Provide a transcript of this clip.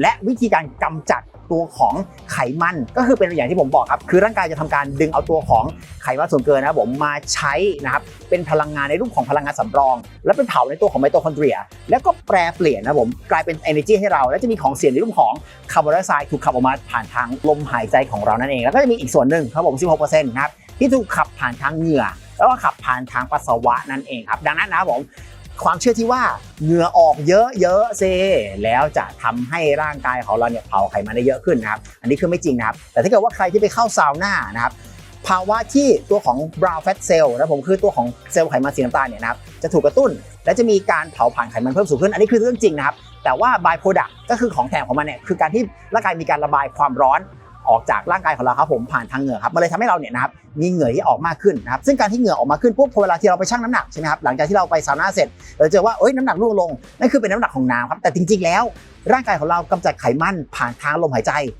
และวิธีการกำจัดตัวของไขมันก็คือเป็นอย่างที่ผมบอกครับ คือร่างกายจะทำการดึงเอาตัวของไขมันส่วนเกินนะครับผมมาใช้นะครับเป็นพลังงานในรูปของพลังงานสำรอง แล้วไปเผาในตัวของไมโตคอนเดรีย แล้วก็แปรเปลี่ยนนะครับผมกลายเป็น energy ให้เรา และจะมีของเสียในรูปของคาร์บอนไดออกไซด์ถูกขับออกมาผ่านทางลมหายใจของเรานั่นเอง แล้วก็จะมีอีกส่วนหนึ่งครับผม 16%นะครับที่ถูกขับผ่านทางเหงื่อ แล้วก็ขับผ่านทางปัสสาวะนั่นเองครับดังนั้นนะครับผม ความเชื่อที่ว่าเหงื่อออกเยอะๆเซแล้วจะทำให้ร่างกายของเราเนี่ยเผาไขมันได้เยอะขึ้นนะครับ อันนี้คือไม่จริงนะครับ แต่ถ้าเกิดว่าใครที่ไปเข้าซาวน่านะครับภาวะที่ตัวของ brown fat cell นะผมคือตัวของเซลล์ไขมันสีน้ำตาลเนี่ยนะครับจะถูกกระตุ้น และจะมีการเผาผลาญไขมันเพิ่มสูงขึ้น อันนี้คือเรื่องจริงนะครับ แต่ว่า by product ก็คือของแถมของมันเนี่ยคือการที่ร่างกายมีการระบายความร้อน ออกจากร่างกายของเราครับผมผ่านทางเหงื่อครับมันเลยทำให้เราเนี่ยนะครับมีเหงื่อที่ออกมากขึ้นนะครับซึ่งการที่เหงื่อออกมาขึ้นปุ๊บพอเวลาที่เราไปชั่งน้ำหนักใช่ไหมครับหลังจากที่เราไปซาวน่าเสร็จเราเจอว่าเอ้ยน้ำหนักร่วงลงนั่นคือเป็นน้ำหนักของน้ำครับแต่จริง ๆ แล้ว ร่างกายของเรากำจัดไขมันผ่านทางลมหายใจ